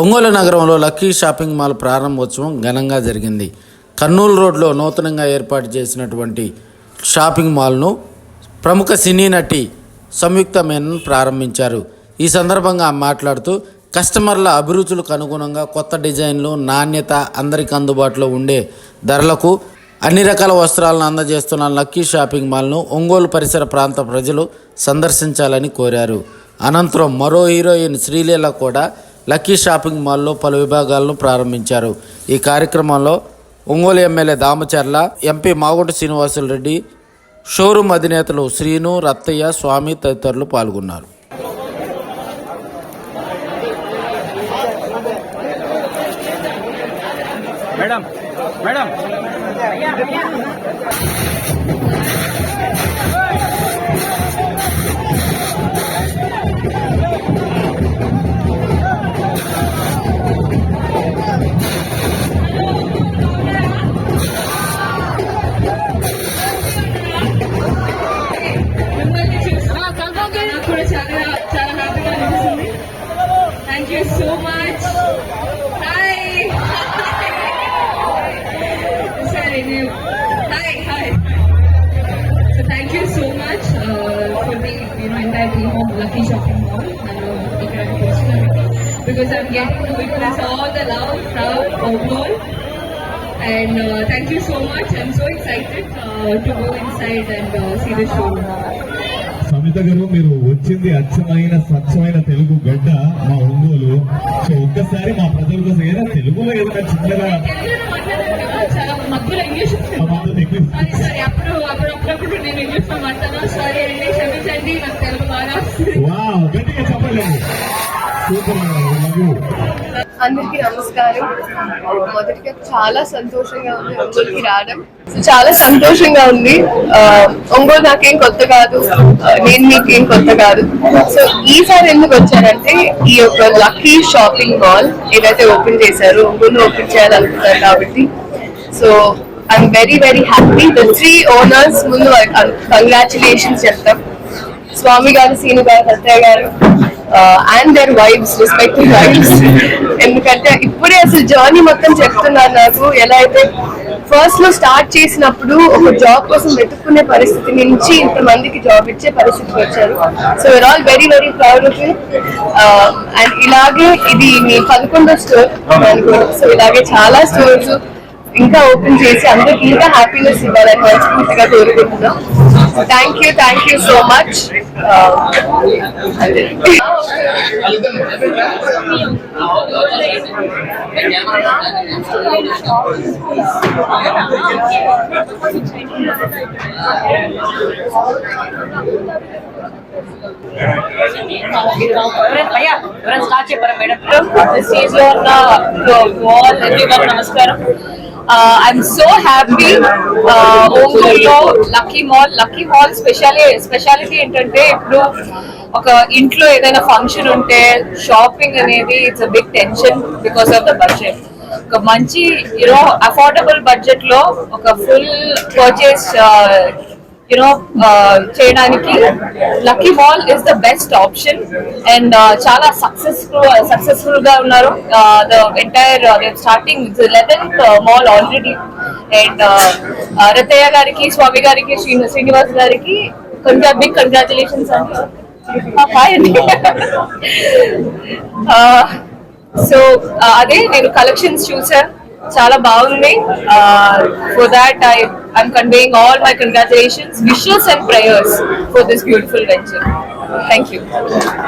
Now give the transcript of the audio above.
ఒంగోలు నగరంలో lucky shopping mall ప్రారంభోత్సవం ఘనంగా జరిగింది. కర్నూలు రోడ్లో నూతనంగా ఏర్పాటు చేసినటువంటి షాపింగ్ మాల్ను ప్రముఖ సినీ నటి సంయుక్త మేనన్ ప్రారంభించారు. ఈ సందర్భంగా మాట్లాడుతూ కస్టమర్ల అభిరుచులకు అనుగుణంగా కొత్త డిజైన్లు నాణ్యత అందరికి అందుబాటులో ఉండే ధరలకు అన్ని రకాల వస్త్రాలను అందజేస్తున్న లక్కీ షాపింగ్ మాల్ను ఒంగోలు పరిసర ప్రాంత ప్రజలు సందర్శించాలని కోరారు. అనంతరం మరో హీరోయిన్ శ్రీలీల కూడా లక్కీ షాపింగ్ మాల్లో పలు విభాగాలను ప్రారంభించారు. ఈ కార్యక్రమంలో Ongole MLA Damacharla MP Magunta Srinivasulu Reddy showroom అధినేతలు శ్రీను రత్తయ్య స్వామి తదితరులు పాల్గొన్నారు. Madam madam. Entire team of Lucky shopping mall నన్ను ఇక్కడ వచ్చినందుకు because I'm getting to witness all the love proud of all And uh, thank you so much. I'm so excited uh, to go inside and uh, see the show. Samitha గారు మీరు వచ్చింది అచ్చమైన స్వచ్ఛమైన తెలుగు గడ్డ మా ఒంగోలు. సో ఒక్కసారి మా ప్రజల కోసం ఏదైనా తెలుగులో ఏదైనా చిన్నగా అప్పుడు అప్పుడప్పుడు నేను ఇంగ్లీష్లో మాట్లాడాను. అందరికి నమస్కారం. మొదటిగా చాలా సంతోషంగా ఉంది ఒంగోలుకి రావడం. సో చాలా సంతోషంగా ఉంది. ఒంగోలు నాకేం కొత్త కాదు. నేను మీకేం కొత్త కాదు. సో ఈసారి ఎందుకు వచ్చానంటే ఈ యొక్క లక్కీ షాపింగ్ మాల్ ఏదైతే ఓపెన్ చేశారో ఒంగోలు ఓపెన్ చేయాలనుకున్నారు కాబట్టి. So I'm very very happy the three owners ముందు uh, కంగ్రాచులేషన్స్ చెప్తాం. Swamy garu Seenu garu Satya garu and their vibes respective vibes ఎందుకంటే ఇప్పుడే అసలు జర్నీ మొత్తం చెప్తున్నారు నాకు. ఎలా అయితే ఫస్ట్లో స్టార్ట్ చేసినప్పుడు ఒక జాబ్ కోసం వెతుక్కునే పరిస్థితి నుంచి ఇంతమందికి జాబ్ ఇచ్చే పరిస్థితికి వచ్చారు. So we're all very very proud of and ఇలాగే ఇది మీ పదకొండో స్టోర్ సో ఇలాగే చాలా స్టోర్స్ ఇంకా ఓపెన్ చేసి అందరికి ఇంకా హ్యాపీనెస్ ఇవ్వాలని మనస్ఫూర్తిగా కోరుకుంటున్నాం. Thank you thank you so much భయ్యా ఎవరైనా స్టార్ట్ చెప్పారా మేడం స్టేజ్లో ఉన్న నమస్కారం ఐఎమ్ సో హ్యాపీ ఒంగోలులో lucky mall lucky mall specially speciality ఏంటంటే ఇప్పుడు ఒక ఇంట్లో ఏదైనా ఫంక్షన్ ఉంటే షాపింగ్ అనేది it's a big tension because of the budget ఒక మంచి యూనో అఫోర్డబుల్ బడ్జెట్లో ఒక ఫుల్ పర్చేస్ యునో చేయడానికి. Lucky mall is the best option and చాలా సక్సెస్ఫుల్ సక్సెస్ఫుల్గా ఉన్నారు. The entire starting eleventh mall already and Rattaiah గారికి స్వామి గారికి శ్రీని శ్రీనివాస్ గారికి కొంచెం బిగ్ కంగ్రాచులేషన్స్ అండి సో అదే నేను కలెక్షన్స్ చూసాను చాలా బాగుంది for that I I'm conveying all my congratulations wishes and prayers for this beautiful venture thank you